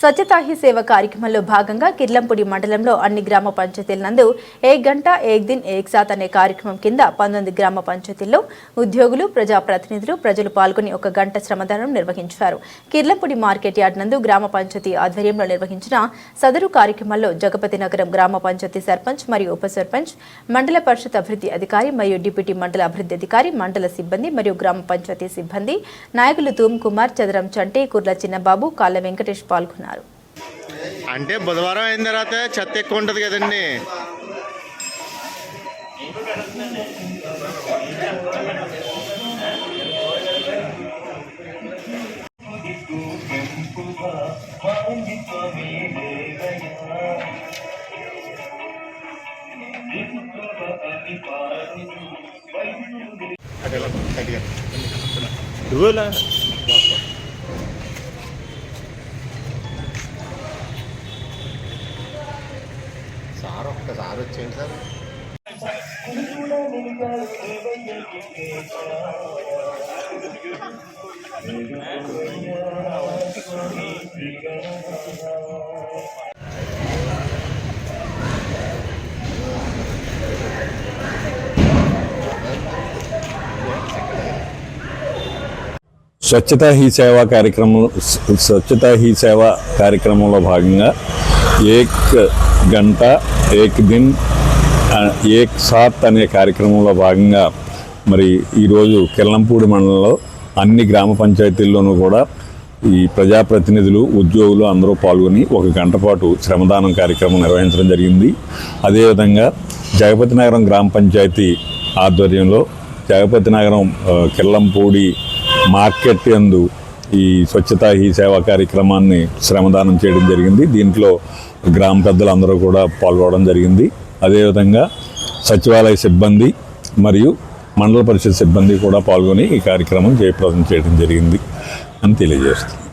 స్వచ్ఛతా he సేవ కార్యక్రమంలో భాగంగా కిర్లంపూడి మండలంలో అన్ని గ్రామ పంచాయతీల నందు ఏక్ గంట ఏక్ దిన్ ఏక్ సాత్ అనే కార్యక్రమం కింద పంతొమ్మిది గ్రామ పంచాయతీల్లో ఉద్యోగులు ప్రజాప్రతినిధులు ప్రజలు పాల్గొని ఒక గంట శ్రమదానం నిర్వహించారు. కిర్లంపూడి మార్కెట్ యార్డ్ నందు గ్రామ పంచాయతీ ఆధ్వర్యంలో నిర్వహించిన సదరు కార్యక్రమంలో జగపతి నగరం గ్రామ పంచాయతీ సర్పంచ్ మరియు ఉప సర్పంచ్ మండల పరిషత్ అభివృద్ధి అధికారి మరియు డిప్యూటీ మండల అభివృద్ధి అధికారి మండల సిబ్బంది మరియు గ్రామ పంచాయతీ సిబ్బంది నాయకులు తూమ్ కుమార్ చదరం చంటి కుర్ల చిన్నబాబు కాళ్ళ వెంకటేష్ పాల్గొన్నారు. అంటే బుధవారం అయిన తర్వాత చెత్త ఎక్కువ ఉంటుంది కదండి. సార్ ఒక్కసారి వచ్చేయండి సార్ స్వచ్ఛతా హీ సేవ కార్యక్రమం స్వచ్ఛతా హీ సేవ కార్యక్రమంలో భాగంగా ఏక్ గంట ఏక్ దిన్ ఏక్ సాత్ అనే కార్యక్రమంలో భాగంగా మరి ఈరోజు కిల్లంపూడి మండలంలో అన్ని గ్రామ పంచాయతీల్లోనూ కూడా ఈ ప్రజాప్రతినిధులు ఉద్యోగులు అందరూ పాల్గొని ఒక గంట పాటు శ్రమదానం కార్యక్రమం నిర్వహించడం జరిగింది. అదేవిధంగా జగపతి నగరం గ్రామ పంచాయతీ ఆధ్వర్యంలో జగపతి నగరం కిల్లంపూడి మార్కెట్ యందు ఈ స్వచ్ఛతా ఈ సేవా కార్యక్రమాన్ని శ్రమదానం చేయడం జరిగింది. దీంట్లో గ్రామ పెద్దలు అందరూ కూడా పాల్గొనడం జరిగింది. అదేవిధంగా సచివాలయ సిబ్బంది మరియు మండల పరిషత్ సిబ్బంది కూడా పాల్గొని ఈ కార్యక్రమం జయప్రదం చేయడం జరిగింది అని తెలియజేస్తుంది